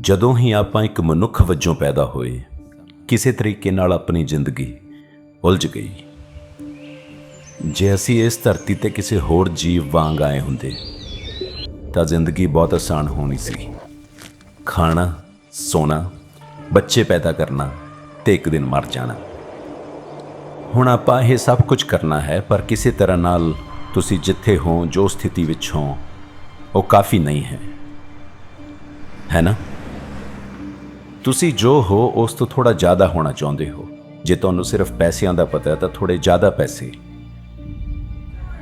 ਜਦੋਂ ਹੀ ਆਪਾਂ ਇੱਕ ਮਨੁੱਖ ਵਜੋਂ ਪੈਦਾ ਹੋਏ, ਕਿਸੇ ਤਰੀਕੇ ਨਾਲ ਆਪਣੀ ਜ਼ਿੰਦਗੀ ਉਲਝ ਗਈ। ਜੇ ਅਸੀਂ ਇਸ ਧਰਤੀ ਤੇ ਕਿਸੇ ਹੋਰ ਜੀਵ ਵਾਂਗ ਆਏ ਹੁੰਦੇ, ਤਾਂ ਜ਼ਿੰਦਗੀ ਬਹੁਤ ਆਸਾਨ ਹੋਣੀ ਸੀ। ਖਾਣਾ, ਸੋਣਾ, ਬੱਚੇ ਪੈਦਾ ਕਰਨਾ ਤੇ ਇੱਕ ਦਿਨ ਮਰ ਜਾਣਾ। ਹੁਣ ਆਪਾਂ ਇਹ ਸਭ ਕੁਝ ਕਰਨਾ ਹੈ, ਪਰ ਕਿਸੇ ਤਰ੍ਹਾਂ ਨਾਲ ਤੁਸੀਂ ਜਿੱਥੇ ਹੋ, ਜੋ ਸਥਿਤੀ ਵਿੱਚ ਹੋ, ਉਹ ਕਾਫੀ ਨਹੀਂ ਹੈ। ਹੈ ਨਾ? ਤੁਸੀਂ ਜੋ ਹੋ, ਉਸ ਤੋਂ ਥੋੜਾ ਜ਼ਿਆਦਾ ਹੋਣਾ ਚਾਹੁੰਦੇ ਹੋ। ਜੇ ਤੁਹਾਨੂੰ ਸਿਰਫ ਪੈਸਿਆਂ ਦਾ ਪਤਾ ਹੈ, ਤਾਂ ਥੋੜੇ ਜ਼ਿਆਦਾ ਪੈਸੇ।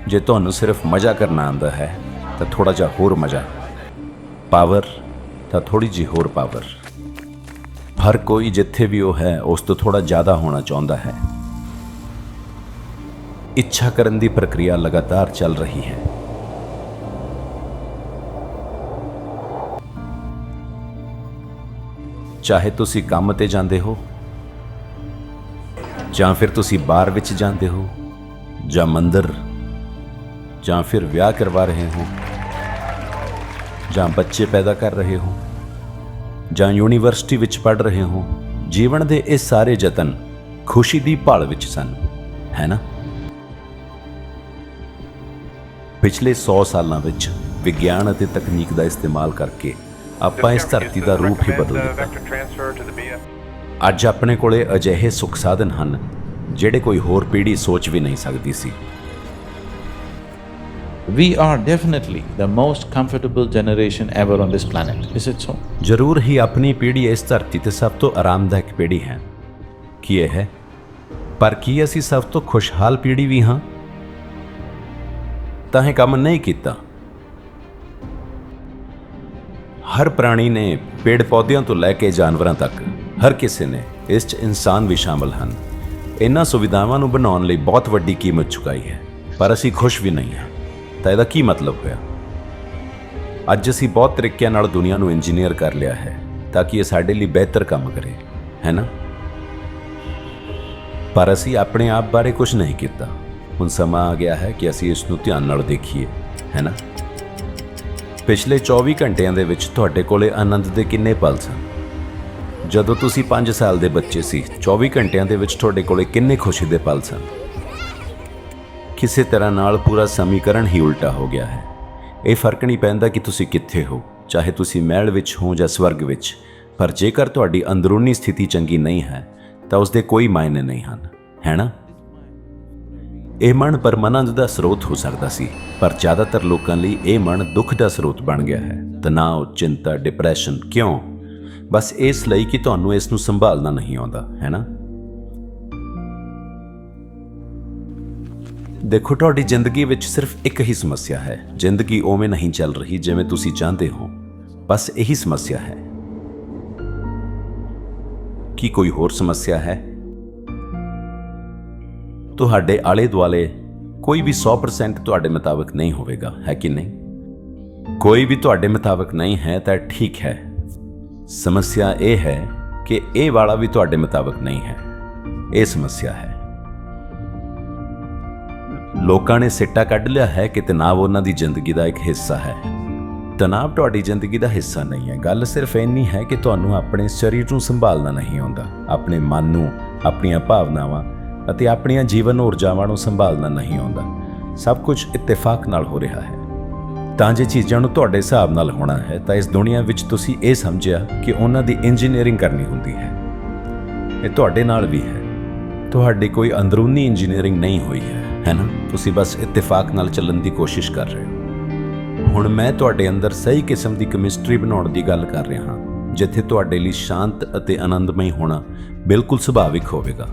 ਜੇ ਤੁਹਾਨੂੰ ਸਿਰਫ ਮਜ਼ਾ ਕਰਨਾ ਆਉਂਦਾ ਹੈ, ਤਾਂ ਥੋੜਾ ਜਿਹਾ ਹੋਰ ਮਜ਼ਾ। ਪਾਵਰ, ਤਾਂ ਥੋੜੀ ਜਿਹੀ ਹੋਰ ਪਾਵਰ। ਹਰ ਕੋਈ ਜਿੱਥੇ ਵੀ ਉਹ ਹੈ, ਉਸ ਤੋਂ ਥੋੜਾ ਜ਼ਿਆਦਾ ਹੋਣਾ ਚਾਹੁੰਦਾ ਹੈ। ਇੱਛਾ ਕਰਨ ਦੀ ਪ੍ਰਕਿਰਿਆ ਲਗਾਤਾਰ ਚੱਲ ਰਹੀ ਹੈ। ਚਾਹੇ ਤੁਸੀਂ ਕੰਮ ਤੇ ਜਾਂਦੇ ਹੋ, ਜਾਂ ਫਿਰ ਤੁਸੀਂ ਬਾਹਰ ਵਿੱਚ ਜਾਂਦੇ ਹੋ, ਜਾਂ ਮੰਦਰ, ਜਾਂ ਫਿਰ ਵਿਆਹ ਕਰਵਾ ਰਹੇ ਹੋ, ਜਾਂ ਬੱਚੇ ਪੈਦਾ ਕਰ ਰਹੇ ਹੋ, ਜਾਂ ਯੂਨੀਵਰਸਿਟੀ ਵਿੱਚ ਪੜ ਰਹੇ ਹੋ, ਜੀਵਨ ਦੇ ਇਹ ਸਾਰੇ ਯਤਨ ਖੁਸ਼ੀ ਦੀ ਭਾਲ ਵਿੱਚ ਸਨ, ਹੈ ਨਾ? ਪਿਛਲੇ 100 ਸਾਲਾਂ ਵਿੱਚ ਵਿਗਿਆਨ ਅਤੇ ਤਕਨੀਕ ਦਾ ਇਸਤੇਮਾਲ ਕਰਕੇ ਆਪਾਂ ਇਸ ਧਰਤੀ ਦਾ ਰੂਪ ਹੀ ਬਦਲ ਦਿੱਤਾ। ਅੱਜ ਆਪਣੇ ਕੋਲੇ ਅਜਿਹੇ ਸੁੱਖ ਸਾਧਨ ਹਨ ਜਿਹੜੇ ਕੋਈ ਹੋਰ ਪੀੜ੍ਹੀ ਸੋਚ ਵੀ ਨਹੀਂ ਸਕਦੀ ਸੀ। We are definitely the most comfortable generation ever on this planet. Is it so? ਜ਼ਰੂਰ ਹੀ ਆਪਣੀ ਪੀੜ੍ਹੀ ਇਸ ਧਰਤੀ ਤੇ ਸਭ ਤੋਂ ਆਰਾਮਦਾਇਕ ਪੀੜ੍ਹੀ ਹੈ। ਕੀ ਇਹ ਹੈ? ਪਰ ਕੀ ਅਸੀਂ ਸਭ ਤੋਂ ਖੁਸ਼ਹਾਲ ਪੀੜ੍ਹੀ ਵੀ ਹਾਂ? ਤਾਂ ਇਹ ਕੰਮ ਨਹੀਂ ਕੀਤਾ। ਹਰ ਪ੍ਰਾਣੀ ਨੇ ਪੇੜ ਪੌਦਿਆਂ ਤੋਂ ਲੈ ਕੇ ਜਾਨਵਰਾਂ ਤੱਕ ਹਰ ਕਿਸੇ ਨੇ ਇਸ 'ਚ ਇਨਸਾਨ ਵੀ ਸ਼ਾਮਲ ਹਨ। ਇਹਨਾਂ ਸੁਵਿਧਾਵਾਂ ਨੂੰ ਬਣਾਉਣ ਲਈ ਬਹੁਤ ਵੱਡੀ ਕੀਮਤ ਚੁਕਾਈ ਹੈ, ਪਰ ਅਸੀਂ ਖੁਸ਼ ਵੀ ਨਹੀਂ ਹਾਂ। ਤਾਂ ਇਹਦਾ ਕੀ ਮਤਲਬ ਹੋਇਆ? ਅੱਜ ਅਸੀਂ ਬਹੁਤ ਤਰੀਕਿਆਂ ਨਾਲ ਦੁਨੀਆ ਨੂੰ ਇੰਜੀਨੀਅਰ ਕਰ ਲਿਆ ਹੈ, ਤਾਂ ਕਿ ਇਹ ਸਾਡੇ ਲਈ ਬਿਹਤਰ ਕੰਮ ਕਰੇ, ਹੈ ਨਾ? ਪਰ ਅਸੀਂ ਆਪਣੇ ਆਪ ਬਾਰੇ ਕੁਝ ਨਹੀਂ ਕੀਤਾ। ਹੁਣ ਸਮਾਂ ਆ ਗਿਆ ਹੈ ਕਿ ਅਸੀਂ ਇਸ ਨੂੰ ਧਿਆਨ ਨਾਲ ਦੇਖੀਏ, ਹੈ ਨਾ? ਪਿਛਲੇ 24 ਘੰਟਿਆਂ ਦੇ ਵਿੱਚ ਤੁਹਾਡੇ ਕੋਲੇ ਆਨੰਦ ਦੇ ਕਿੰਨੇ ਪਲ ਸਨ? ਜਦੋਂ ਤੁਸੀਂ 5 ਸਾਲ ਦੇ ਬੱਚੇ ਸੀ 24 ਘੰਟਿਆਂ ਦੇ ਵਿੱਚ ਤੁਹਾਡੇ ਕੋਲੇ ਕਿੰਨੇ ਖੁਸ਼ੀ ਦੇ ਪਲ ਸਨ? ਕਿਸੇ ਤਰ੍ਹਾਂ ਨਾਲ ਪੂਰਾ ਸਮੀਕਰਨ ਹੀ ਉਲਟਾ ਹੋ ਗਿਆ ਹੈ। ਇਹ ਫ਼ਰਕ ਨਹੀਂ ਪੈਂਦਾ ਕਿ ਤੁਸੀਂ ਕਿੱਥੇ ਹੋ, ਚਾਹੇ ਤੁਸੀਂ ਮਹਿਲ ਵਿੱਚ ਹੋ ਜਾਂ ਸਵਰਗ ਵਿੱਚ, ਪਰ ਜੇਕਰ ਤੁਹਾਡੀ ਅੰਦਰੂਨੀ ਸਥਿਤੀ ਚੰਗੀ ਨਹੀਂ ਹੈ, ਤਾਂ ਉਸ ਦੇ ਕੋਈ ਮਾਇਨੇ ਨਹੀਂ ਹਨ, ਹੈ ਨਾ? ਇਹ ਮਨ ਪਰਮਾਨੰਦ ਦਾ ਸਰੋਤ ਹੋ ਸਕਦਾ ਸੀ, ਪਰ ਜ਼ਿਆਦਾਤਰ ਲੋਕਾਂ ਲਈ ਇਹ ਮਨ ਦੁੱਖ ਦਾ ਸਰੋਤ ਬਣ ਗਿਆ ਹੈ। ਤਣਾਅ, ਚਿੰਤਾ ਡਿਪਰੈਸ਼ਨ ਕਿਉਂ? ਬਸ ਇਸ ਲਈ ਕਿ ਤੁਹਾਨੂੰ ਇਸ ਨੂੰ ਸੰਭਾਲਣਾ ਨਹੀਂ ਆਉਂਦਾ, ਹੈ ਨਾ? ਦੇਖੋ, ਤੁਹਾਡੀ ਜ਼ਿੰਦਗੀ ਵਿੱਚ ਸਿਰਫ ਇੱਕ ਹੀ ਸਮੱਸਿਆ ਹੈ। ਜ਼ਿੰਦਗੀ ਉਵੇਂ ਨਹੀਂ ਚੱਲ ਰਹੀ ਜਿਵੇਂ ਤੁਸੀਂ ਚਾਹੁੰਦੇ ਹੋ। ਬਸ ਇਹੀ ਸਮੱਸਿਆ ਹੈ। ਕੀ ਕੋਈ ਹੋਰ ਸਮੱਸਿਆ ਹੈ? ਤੁਹਾਡੇ ਆਲੇ ਦੁਆਲੇ ਕੋਈ ਵੀ 100% ਤੁਹਾਡੇ ਮੁਤਾਬਕ ਨਹੀਂ ਹੋਵੇਗਾ, ਹੈ ਕਿ ਨਹੀਂ? ਕੋਈ ਵੀ ਤੁਹਾਡੇ ਮੁਤਾਬਕ ਨਹੀਂ ਹੈ ਤਾਂ ਠੀਕ ਹੈ। ਸਮੱਸਿਆ ਇਹ ਹੈ ਕਿ ਇਹ ਵਾਲਾ ਵੀ ਤੁਹਾਡੇ ਮੁਤਾਬਕ ਨਹੀਂ ਹੈ। ਇਹ ਸਮੱਸਿਆ ਹੈ। ਲੋਕਾਂ ਨੇ ਸਿੱਟਾ ਕੱਢ ਲਿਆ ਹੈ ਕਿ ਤਣਾਅ ਉਹਨਾਂ ਦੀ ਜ਼ਿੰਦਗੀ ਦਾ ਇੱਕ ਹਿੱਸਾ ਹੈ। ਤਣਾਅ ਤੁਹਾਡੀ ਜ਼ਿੰਦਗੀ ਦਾ ਹਿੱਸਾ ਨਹੀਂ ਹੈ। ਗੱਲ ਸਿਰਫ ਇੰਨੀ ਹੈ ਕਿ ਤੁਹਾਨੂੰ ਆਪਣੇ ਸਰੀਰ ਨੂੰ ਸੰਭਾਲਣਾ ਨਹੀਂ ਆਉਂਦਾ। ਆਪਣੇ ਮਨ ਨੂੰ, ਆਪਣੀਆਂ ਭਾਵਨਾਵਾਂ ਅਤੇ ਆਪਣੀਆਂ ਜੀਵਨ ਊਰਜਾਵਾਂ ਨੂੰ ਸੰਭਾਲਣਾ ਨਹੀਂ ਆਉਂਦਾ। ਸਭ ਕੁਝ ਇਤਫਾਕ ਨਾਲ ਹੋ ਰਿਹਾ ਹੈ। ਤਾਂ ਜੇ ਚੀਜ਼ਾਂ ਨੂੰ ਤੁਹਾਡੇ ਹਿਸਾਬ ਨਾਲ ਹੋਣਾ ਹੈ, ਤਾਂ ਇਸ ਦੁਨੀਆ ਵਿੱਚ ਤੁਸੀਂ ਇਹ ਸਮਝਿਆ ਕਿ ਉਹਨਾਂ ਦੀ ਇੰਜੀਨੀਅਰਿੰਗ ਕਰਨੀ ਹੁੰਦੀ ਹੈ। ਇਹ ਤੁਹਾਡੇ ਨਾਲ ਵੀ ਹੈ। ਤੁਹਾਡੀ ਕੋਈ ਅੰਦਰੂਨੀ ਇੰਜੀਨੀਅਰਿੰਗ ਨਹੀਂ ਹੋਈ ਹੈ ਹੈ ਨਾ? ਤੁਸੀਂ ਬਸ ਇਤਫਾਕ ਨਾਲ ਚੱਲਣ ਦੀ ਕੋਸ਼ਿਸ਼ ਕਰ ਰਹੇ ਹੋ। ਹੁਣ ਮੈਂ ਤੁਹਾਡੇ ਅੰਦਰ ਸਹੀ ਕਿਸਮ ਦੀ ਕੈਮਿਸਟਰੀ ਬਣਾਉਣ ਦੀ ਗੱਲ ਕਰ ਰਿਹਾ ਹਾਂ, ਜਿੱਥੇ ਤੁਹਾਡੇ ਲਈ ਸ਼ਾਂਤ ਅਤੇ ਆਨੰਦਮਈ ਹੋਣਾ ਬਿਲਕੁਲ ਸੁਭਾਵਿਕ ਹੋਵੇਗਾ।